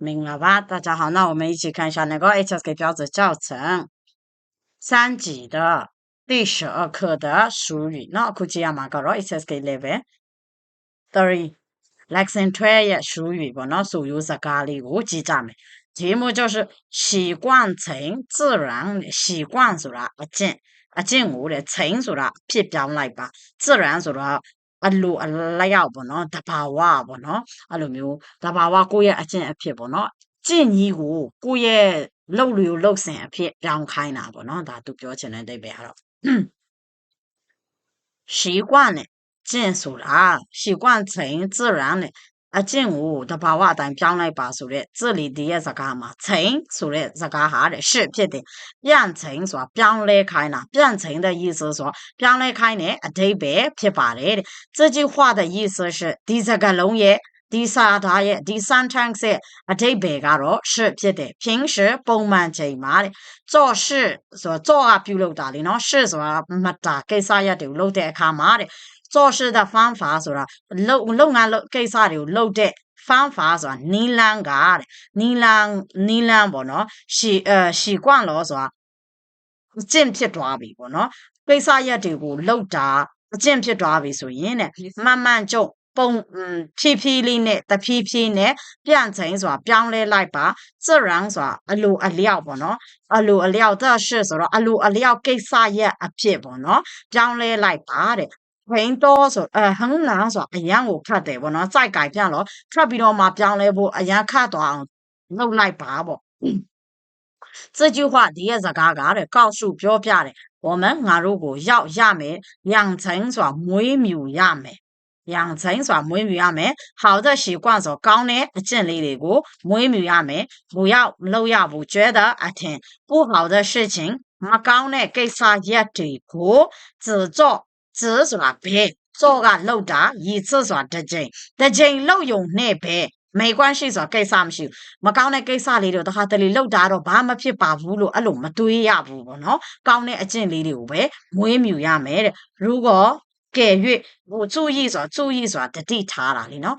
明了吧？大家好，那我们一起看一下那个 HSK 标准教程三级的第十二课的属语。那估计要蛮个咯，HSK level three lesson twelve 俗语不？那属语是咖喱无极炸的，题目就是习惯成自然习惯是了，啊进啊进屋的成熟了，比较来吧，自然熟了， အလိုအလျောက်ပေါ့နော်တဘာဝပေါ့နော်အဲ့လိုမျိုးတဘာဝကိုယ့်ရဲ့အကျင့်အဖြစ်ပေါ့နော်ကျင့်ကြီးကိုကိုယ့်ရဲ့လှုပ်လို့လှုပ်စဉ်အဖြစ်ပြောင်းခိုင်းတာပေါ့နော်ဒါသူပြောချင်တဲ့အဓိပ္ပာယ်ကတော့习惯နဲ့ကျင့်ဆိုတာ习惯成自然နဲ့ 啊，进，我他把话当讲来把，说的这里第一是干嘛？成，说的是干啥的？是别的，变成说变来开呢？变成的意思说变来开呢？特别别把来的，这句话的意思是第三个农业。 ဒီစာသားရဲ့ဒီ sentence ရဲ့အဓိပ္ပာယ်ကတော့是ဖြစ်တယ်平时ပုံမှန်ချိန်မှာတဲ့做事ဆိုတော့做ကပြုလုပ်တာလေနော်是ဆိုတာမှတ်တာကိစ္စရပ်တွေကိုလုပ်တဲ့အခါမှာတဲ့做事的方法ဆိုတာလုပ်လုပ်ငန်းလုပ်ကိစ္စတွေကိုလုပ်တဲ့方法ဆိုတာနီလန်းကတဲ့နီလန်းနီလန်းပေါ့နော်ရှီအဲရှီကွန့်လို့ဆိုတာအကျင့်ဖြစ်သွားပြီပေါ့နော်ကိစ္စရက်တွေကိုလုပ်တာအကျင့်ဖြစ်သွားပြီဆိုရင်တဲ့မှန်မှန်ကြုံ ပုံဖြည်းဖြည်းလေးနဲ့တဖြည်းဖြည်းနဲ့ပြန်ချိန်ဆိုတာပြောင်းလဲလိုက်ပါ自然ဆိုတာအလိုအလျောက်ပေါ့နော်အလိုအလျောက်သက်ရှိဆိုတော့အလိုအလျောက်ကိစ္စရက်အဖြစ်ပေါ့နော်ပြောင်းလဲလိုက်ပါတဲ့ဟိန်းတော့ဆိုအဲဟန်းလန်းဆိုတာအရန်ကိုခတ်တယ်ပေါ့နော်စိုက်ကြိုက်ပြန်တော့ခတ်ပြီးတော့မှပြောင်းလဲဖို့အရန်ခတ်သွားအောင်လုပ်လိုက်ပါပေါ့这句话ဒီရဲ့စကားကတဲ့告诉ပြောပြတယ်我们ငါတို့ကိုရောက်ရမယ်养成ဆိုတာမွေးမြူရမယ် 养成ဆိုတာမွေးမြူရမယ်好的习惯ဆိုကောင်းတဲ့အကျင့်လေးတွေကိုမွေးမြူရမယ်不要မလုပ်ရဘူး觉得အထင်不好的事情မကောင်းတဲ့ကိစ္စရက်တွေကို自作子ဆိုတာဘယ်စောကလောက်တာရည်စစ်ဆိုတာတစ်ချိန်တစ်ချိန်လောက်ယုံနဲ့ပဲ没关系ဆိုတာကိစ္စမရှိဘူးမကောင်းတဲ့ကိစ္စလေးတွေတခါတလေလောက်တာတော့ဘာမှဖြစ်ပါဘူးလို့အဲ့လိုမတွေးရဘူးပေါ့နော်ကောင်းတဲ့အကျင့်လေးတွေကိုပဲမွေးမြူရမယ်တဲ့如果 ကဲ၍ဘူ注意ဆိုတာ注意ဆိုတာတတိထားတာလीနော်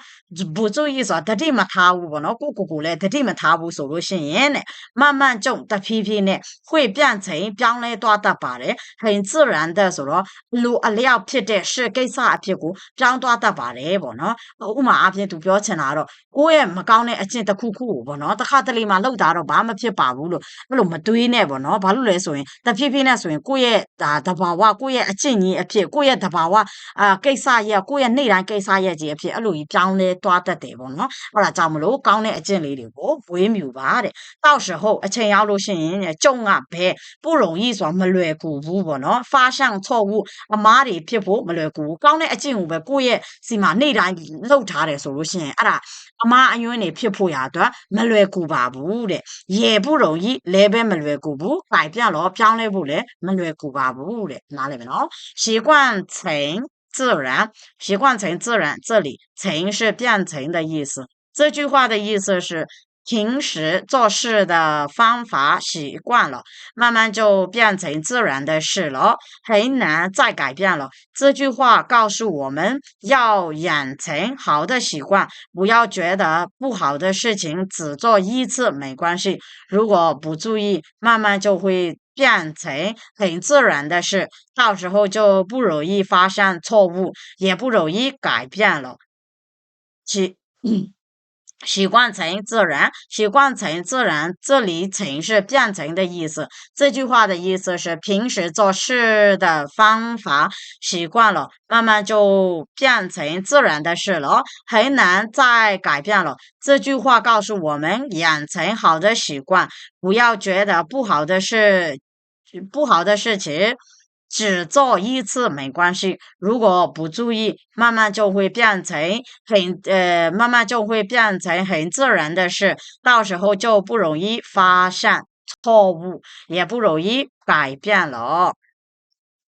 ဘူ注意ဆိုတာတတိမထားဘူးပေါ့နော်ကိုကိုကိုလည်းတတိမထားဘူးဆိုလို့ရှိရင်တဲ့慢慢ကြုံတဖြည်းဖြည်းနဲ့会变成ပြောင်းလဲသွားတတ်ပါတယ်很自然的ဆိုတော့လူအလျောက်ဖြစ်တဲ့ရှေ့ကိစ္စအဖြစ်ကိုပြောင်းသွားတတ်ပါတယ်ပေါ့နော်ဥမာအဖြစ်သူပြောချင်တာတော့ကိုယ့်ရဲ့မကောင်းတဲ့အကျင့်တစ်ခုခုကိုပေါ့နော်တခါတလေမှလောက်တာတော့ဘာမှဖြစ်ပါဘူးလို့အဲ့လိုမတွေးနဲ့ပေါ့နော်ဘာလို့လဲဆိုရင်တဖြည်းဖြည်းနဲ့ဆိုရင်ကိုယ့်ရဲ့ဒါတဘာဝကိုယ့်ရဲ့အကျင့်ကြီးအဖြစ်ကိုယ့်ရဲ့တဘာဝအာကိစ္စ ရဲ့ကိုယ့်ရဲ့နေ့တိုင်းကိစ္စရဲ့ကြီးအဖြစ်အဲ့လိုကြီးပြောင်းလဲသွားတတ်တယ်ပေါ့နော်အဲ့ဒါကြောင့်မလို့ကောင်းတဲ့အကျင့်လေးတွေကိုဝေးမြူပါတဲ့တောက်ရှဟုတ်အချိန်ရောက်လို့ရှိရင်ကြုံကဘဲ不容易ဆိုတာမလွယ်ကူဘူးပေါ့နော်发向错误အမားတွေဖြစ်ဖို့မလွယ်ကူဘူးကောင်းတဲ့အကျင့်ကိုပဲကိုယ့်ရဲ့စီမှာနေ့တိုင်းလှုပ်ထားတယ်ဆိုလို့ရှိရင်အဲ့ဒါအမားအယွန်းတွေဖြစ်ဖို့ရအတွက်မလွယ်ကူပါဘူးတဲ့ရေ不容易လဲပဲမလွယ်ကူဘူးပိုင်ပြတော့ပြောင်းလဲဖို့လည်းမလွယ်ကူပါဘူးတဲ့နားလည်မယ်နော်习惯成 自然，习惯成自然。这里“成”是变成的意思。这句话的意思是，平时做事的方法习惯了，慢慢就变成自然的事了，很难再改变了。这句话告诉我们要养成好的习惯，不要觉得不好的事情只做一次没关系，如果不注意，慢慢就会。变成很自然的事，到时候就不容易发生错误，也不容易改变了。习习惯成自然，习惯成自然，这里“成”是变成的意思。这句话的意思是，平时做事的方法习惯了，慢慢就变成自然的事了，很难再改变了。这句话告诉我们，养成好的习惯，不要觉得不好的事。不好的事情只做一次没关系，如果不注意，慢慢就会变成很呃，慢慢就会变成很自然的事，到时候就不容易发现错误，也不容易改变了。